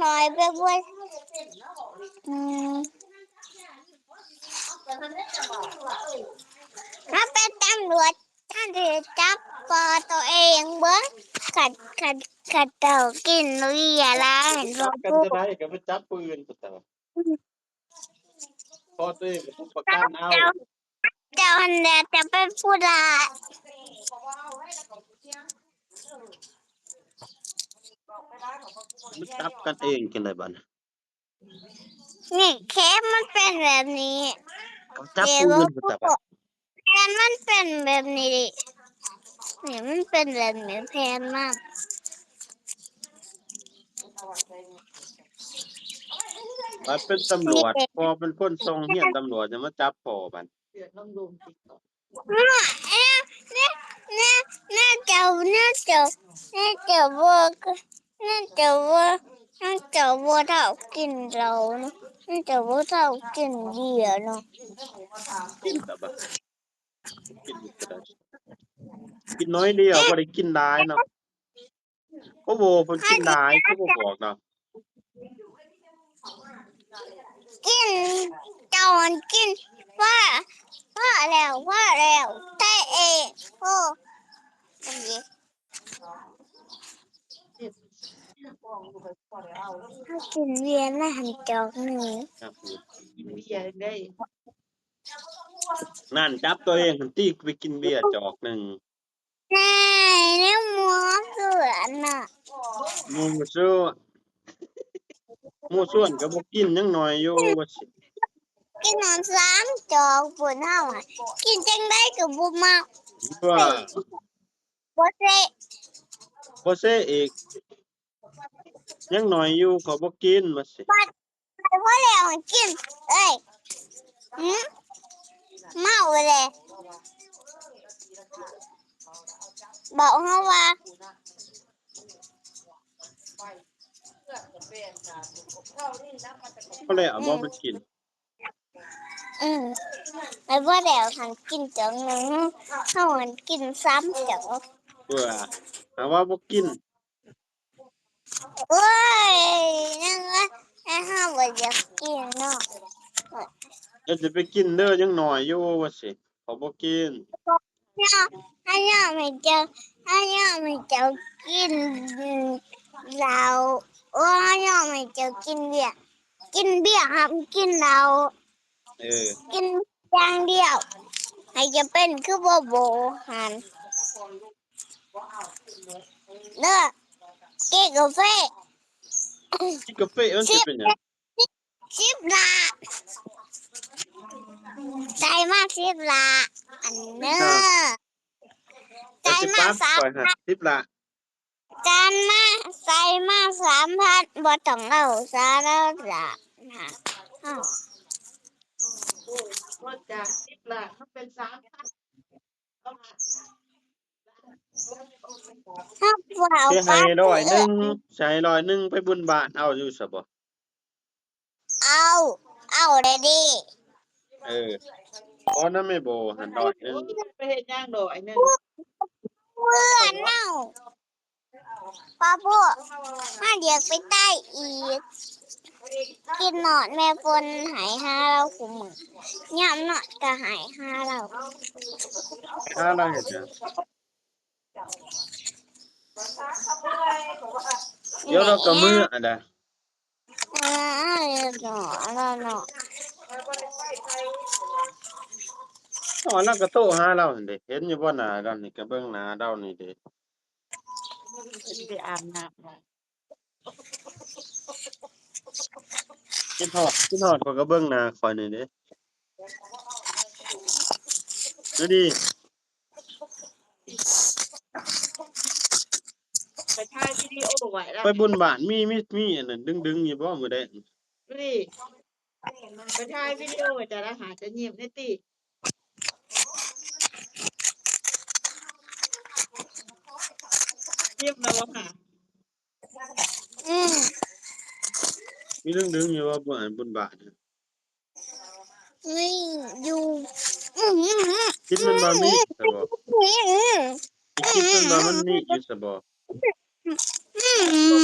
หน่อยไปบวชอืมถ้าเป็นตำรวจท่านจะจับปอตัวเองเบิ้งขัดขัดขัดเต่ากินลุยอะไรเห็นจับ่บกันพูดจะได้ก็ไปจับปืนก็แต่ว่าพอตัวเองก็ต้องประกันเอาเจ้าเจ้าอันเดียจะเป็นผู้ร้าย มันจับกันเองกันเลยบัดน่ะนี่เคสมันเป็นแบบนี้เขาจับปืนก็แต่ว่าแพนมันเป็นแบบนี้ดินี่มันเป็นแบบนี้แพนมากมันเป็นตำรวจ พอเป็นคนทรงเฮียนตำรวจจะมาจับพอบัดเนี่ยเนี่ยเนี่ยเนี่ยเจ้าเนี่ยเจ้าเนี่ยเจ้าวัวก็เนี่ยเจ้าวัวเนี่ยเจ้าวัวเท่ากินเราเนาะเนี่ยเจ้าวัวเท่ากินเหยื่อเนาะกินแต่ว่ากินก็ได้กินน้อยเดียวบ่ได้กินหลายเนาะโอ้โหเพิ่นกินหลายเขาบ่บอกเนาะกินเจ้ามันกินว่าว่าแล้วว่าแล้วแต่เองโอ้อันนี้ถ้า กินเวียนแล้วหันจอกหนึ่งครับผมเบียร์ได้นั่นจับตัวเองหันตีไปกินเบียร์จอกหนึงนายเนี่ยหมัวเสือนน่ะหมูสู้หมูส่วนก็บ่กินยังน้อยอยู่ว่าสิกินนอนสามจอกปวดห้าอะกินจังได้กับบุมาว่าบ่เซ่บ่เซอีก ยังน้อยอยู่เขาบ่กินว่าสิไปว่าแล้วกินเอ้ยหืมเมาเลยบอกเขาว่าก็เลยเอาบ่มากิน อืมไอ้ว่าแล้วทันกินจอกหนึ่งเขาหันกินซ้ำจอกเพื่อหาว่าบ่กิน เอ้ยนั่นว่าไอ้ห้าบ่อยากกินเนาะแล้วจะไปกินเด้อยังน้อยอยู่ว่าสิเขาบ่กินเนี่ยถ้าเนี่ยไม่เจอถ้าเนี่ยไม่เจอกินเหล้าโอ้ยเนี่ยไม่เจอกินเบียร์กินเบียร์ครับกินเหล้าเออกินอย่างเดียวให้จะเป็นคือบ่โบหันเด้อเก๊กาแฟกินกาแฟมันสิเป็นหยัง สิบละใจมากสิบละอันเน้อใจมากสามปล่อยหัดสิบละจานมากใส่มากสามพันบ่ต้องเอาซาแล้วละนะอ้าวว่าจากสิบละมันเป็นสามพันเอามาถ้าเปล่าให้ร้อยหนึ่งใช้ร้อยหนึ่งไปบุญบาทเอาอยู่ซะบ่ เอาเอาเลยดิเออพอนั้นไม่โบหันร้อยหนึงไปเห็นย่างดอกไอ้นั่นเพื่อนเน่าป้าพวกมาเดี๋ยวไปใต้อีก กินหนอนแม่ฝนหายห้าเราคุมมือย่ำหนอนก็หายห้าเราถ้าเราเฮ็ดหยังเดี๋ยวเราก็มื้ออันใดอ่าหนอนเราหนก็โตหาเราเด้เห็นอยู่บ่หนาเรานี่ก็เบิ่งหนาเรานี่เด้ไปอาบน้ำกินฮอดกินฮอดเขาก็เบิ่งหนาข่อยนี่เด้ดูดิไปถ่ายวิดีโอไว้แล้วไปบุญบาทมีมีมีอันนั้นดึงๆอยู่บ่มื้อใด ดูดิไปถ่ายวิดีโอไว้จะละหาจะเงียบในตีเงียบแล้วค่ะอืมมีดึงๆอยู่บ่บุญอันบุญบาทน่ะนี่อยู่อืมอืมอืมคิดมันบ่มีซะบ่อืมคิดมันบ่มันมีอยู่ซะบ่อืมอืม บ่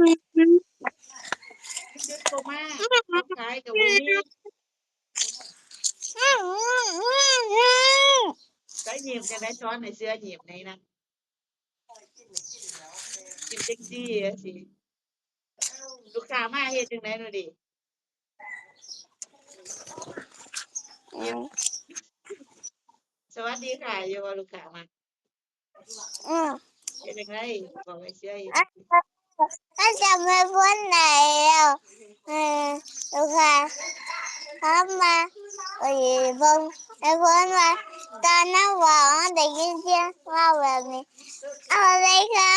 มี อืมอืมอืมอืม ใส่หยิบจะได้ช้อนในเสื้อหยิบในนั้นกินเซ็กซี่อะสิลูกค้ามาเฮ็ดจังได๋ดูดิอืมสวัสดีค่ะอยู่ว่าลูกค้ามาอืมเฮ็ดจังไดบอกให้เสื้ออีกก็จะไม่พ้นไหนแล้วเออ ลูกค้าเข้ามาเอ้ยบงไม่พ้นว่าตอนนั้นบอกได้ยินเสียงว่าแบบนี้เอาอะไรคะ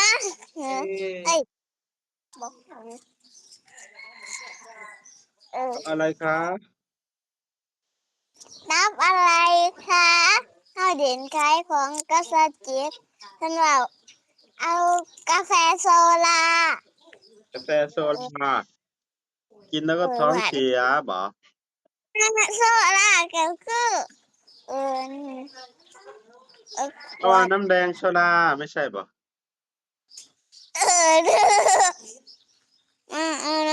เอเอออบอกเอออะไรคะนับอะไรคะข้าวเด่นขายของกษัตริย์จิตท่านว่าเอากาแฟโซลากาแฟโซดา กินแล้วก็ท้องเสียบ่โซลาก็คือเออเออเพราะว่าน้ำแดงโซดาไม่ใช่บ่เออเด้ออืมอืม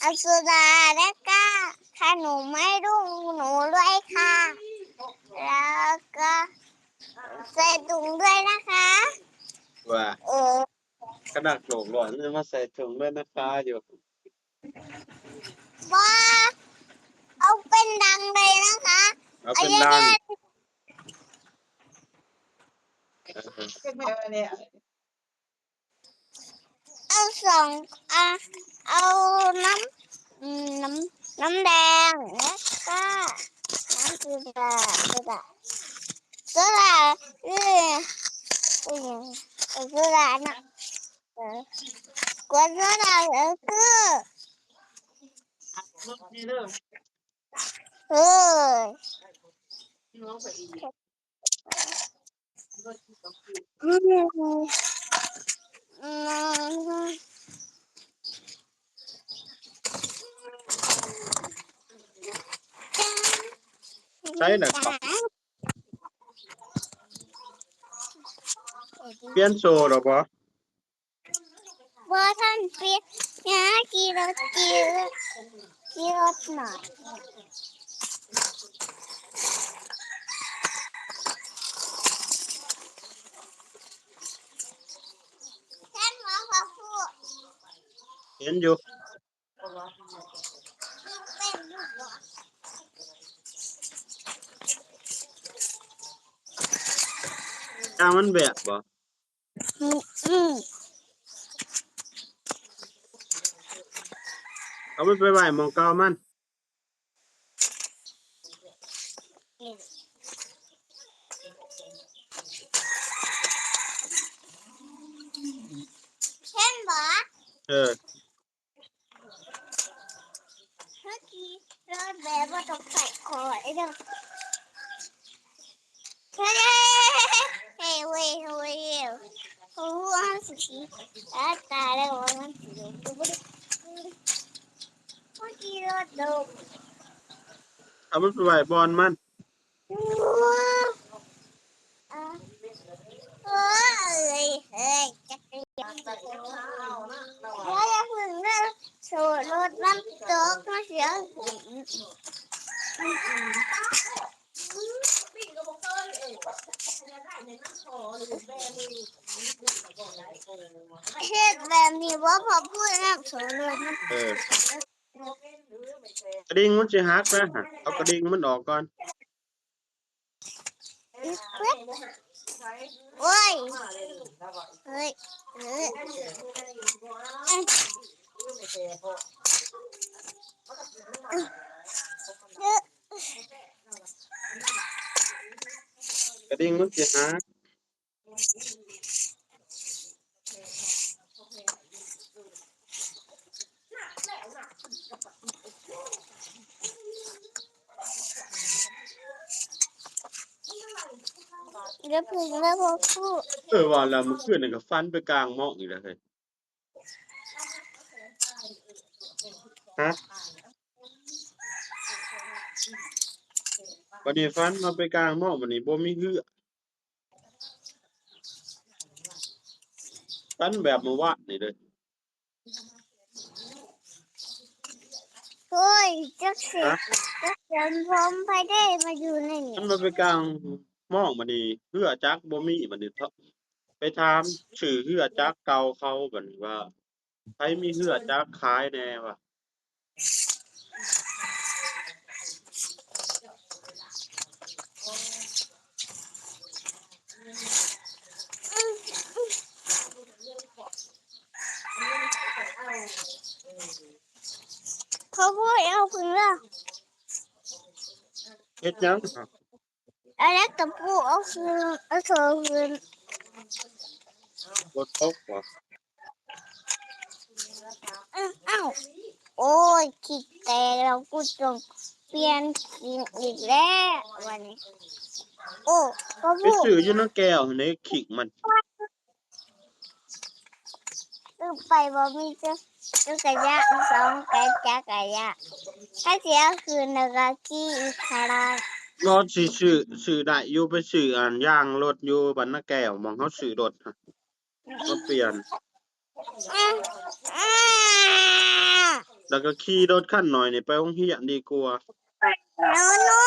เอาโซดาแล้วก็ขนมไม่รุ่งหนูด้วยค่ะ แล้วก็ใส่ถุงด้วยนะคะว่าเออขนาดโหลกหล่อนจะมาใส่ถุงด้วยนะคะอยู่ Ba, ông bên đằng này đó hả? Ở bên đằng. Ông sòng à, ông nấm ừ, nấm nắm đen nữa ta. Nắm từ là từ là từ là từ là từ là nè. Quá rất là cứ Đấy là pencil đó bố. Bố thân biết nhá kì đó kì. ว่าเอาเป็นดังเลยนะคะ เอาเป็นดังเออจังได๋วะเนี่ยเอาสองอะเอาน้ำอืมน้ำน้ำแดงแล้วก็น้ำสุดาสุดาสุดาเออเออสุดานะเออกวนสุดาก็คือรถนี่เด้อเออน้องไปอีกรถที่ต้องคืออืมอืมใช่เหรอครับเปลี่ยนโซหรอบ่ว่าท่านเปียนะกี่รถกี่รถกี่รถหน่อยท่านหมอขอพูดเห็นอยู่เป็นลูกหมอยางมันแบบบ่อืมอืมเอามันไปไหวหมองเก่ามันเช่นหมอเออเมื่อกี้รถแบบว่าต้องใส่คอไอ้เด้อเฮ้ยเฮ้ยเว้ยเว้ยโอ้โหสุดที่ตายแล้วมันเสียตัวเมื่อกี้ รถโดนเอามันไปไหวบอลมันเฮ้ยเฮ้ยจักรยานว่าจะพึ่งเรื่องโชว์รถน้ำตกมาเสียเฮ็ดแบบนี้ว่าพอพูดน้ำโชว์รถน้ำเออ กระดิ่งมันสิหักนะเอากระดิ่งมันออกก่อนโอ้ยเฮ้ยเฮ้ยกระดิ่งมันสิหัก เดี๋ยวพึ่งแล้วพอพูดเออว่าแล้วเมื่อคืนนี่ก็ฟันไปกลางหมอกอีกแล้วเฮ้ยฮะวันนี้ฟันมาไปกลางหมอกวันนี้บ่มีเหือฟันแบบเมื่อวานนี่เลยเฮ้ยจักเสียฮะจักเสียนผมไปได้มาอยู่ในนี่มันมาไปกลาง มองมานี่เฮือจักบ่มีบัดนี้เถาะไปถามชื่อเฮือจักเก่าเขาบัดนี้ว่าใครมีเฮือจักขายแน่วะเขาพูดเอาคืนละเฮ็ดหยัง อะไรกับปูเอาคืนเอาเธอคืนบ่ตกบ่อ้าวอ้าวโอ้ยคิดแต่เรากูต้องเปลี่ยนกินอีกแล้ววันนี้ โอ้เขาไปพูดซื้ออยู่นำแก้วในขิงมันซื้อไปบ่มีเจ้าเจ้ากระยะสองกระจักระยะถ้าเสียคืนนกกี้อีกคารา รถสิซื้อซื้อได้อยู่ไปซื้ออันย่างรถอยู่บรรณาแก้วหมองเขาซื้อรถฮะมาเปลี่ยน แล้วก็ขี่รถขั้นหน่อยนี่ไปห้องเรียนดีกว่าโนโน่